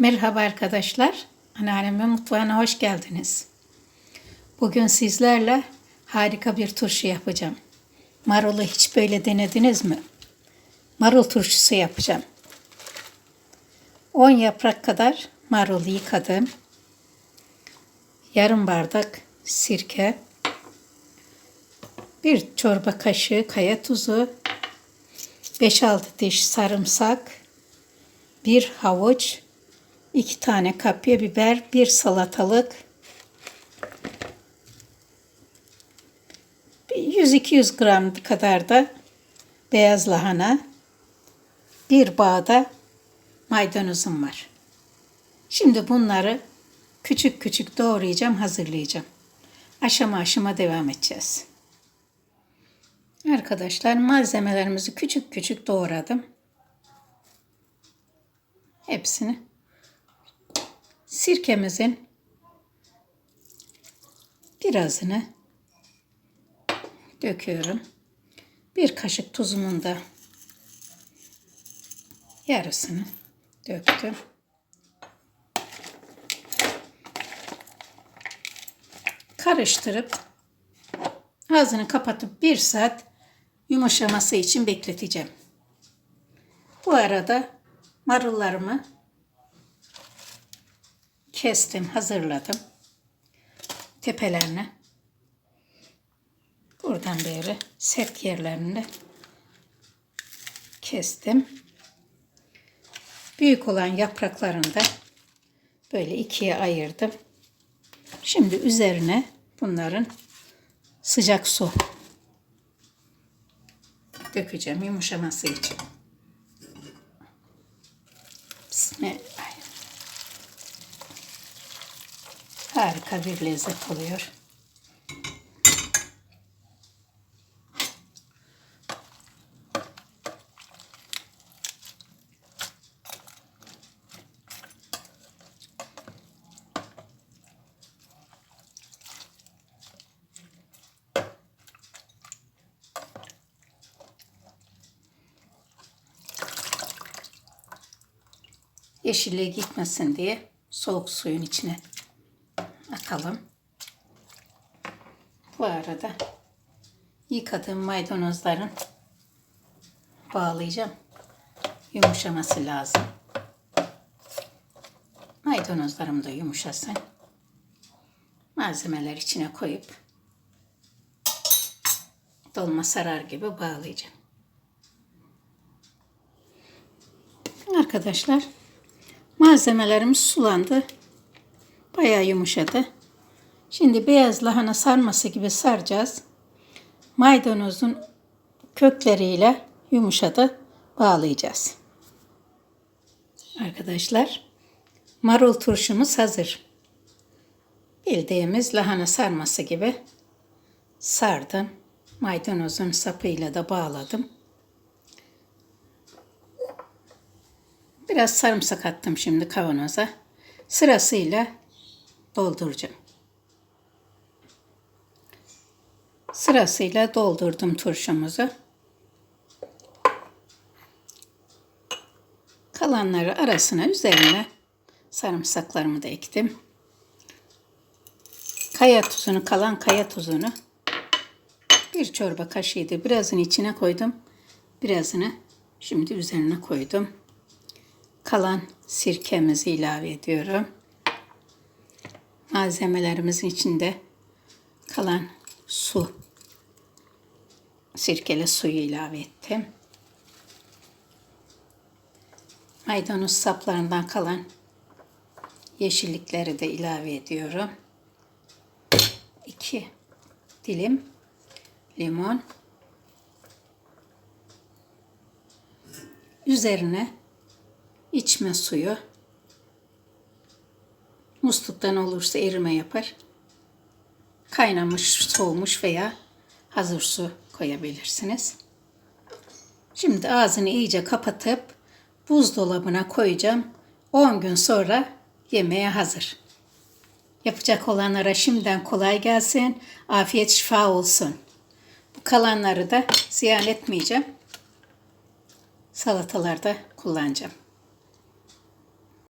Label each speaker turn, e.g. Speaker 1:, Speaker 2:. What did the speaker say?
Speaker 1: Merhaba arkadaşlar. Anneannemin mutfağına hoş geldiniz. Bugün sizlerle harika bir turşu yapacağım. Marulu hiç böyle denediniz mi? Marul turşusu yapacağım. 10 yaprak kadar marul yıkadım. Yarım bardak sirke. Bir çorba kaşığı kaya tuzu. 5-6 diş sarımsak. Bir havuç. 2 tane kapya biber. Bir salatalık. 100-200 gram kadar da beyaz lahana. Bir bağda maydanozum var. Şimdi bunları küçük küçük doğrayacağım, hazırlayacağım. Aşama aşama devam edeceğiz. Arkadaşlar malzemelerimizi küçük küçük doğradım. Hepsini. Sirkemizin birazını döküyorum. Bir kaşık tuzumun da yarısını döktüm. Karıştırıp ağzını kapatıp bir saat yumuşaması için bekleteceğim. Bu arada marullarımı kestim, hazırladım. Tepelerine buradan beri sert yerlerini kestim. Büyük olan yapraklarını da böyle ikiye ayırdım. Şimdi üzerine bunların sıcak su dökeceğim yumuşaması için. Harika bir lezzet oluyor. yeşilliğe gitmesin diye soğuk suyun içine atalım. Bu arada yıkadığım maydanozların bağlayacağım. Yumuşaması lazım. Maydanozlarım da yumuşasın. Malzemeler içine koyup dolma sarar gibi bağlayacağım. Arkadaşlar Malzemelerimiz sulandı. Bayağı yumuşadı. Şimdi beyaz lahana sarması gibi saracağız. Maydanozun kökleriyle yumuşadı bağlayacağız. Arkadaşlar marul turşumuz hazır. Bildiğimiz lahana sarması gibi sardım. Maydanozun sapıyla da bağladım. Biraz sarımsak attım şimdi kavanoza. Sırasıyla dolduracağım. Sırasıyla doldurdum turşumuzu. Kalanları arasına üzerine sarımsaklarımı da ektim. Kaya tuzunu, kalan kaya tuzunu bir çorba kaşığıydı. Birazını içine koydum. Birazını şimdi üzerine koydum kalan sirkemizi ilave ediyorum. Malzemelerimizin içinde kalan su, sirkeli suyu ilave ettim. Maydanoz saplarından kalan yeşillikleri de ilave ediyorum. 2 dilim limon. Üzerine içme suyu. Musluktan olursa erime yapar. Kaynamış, soğumuş veya hazır su koyabilirsiniz. Şimdi ağzını iyice kapatıp buzdolabına koyacağım. 10 gün sonra yemeğe hazır. Yapacak olanlara şimdiden kolay gelsin. Afiyet şifa olsun. Bu kalanları da ziyan etmeyeceğim. Salatalarda kullanacağım.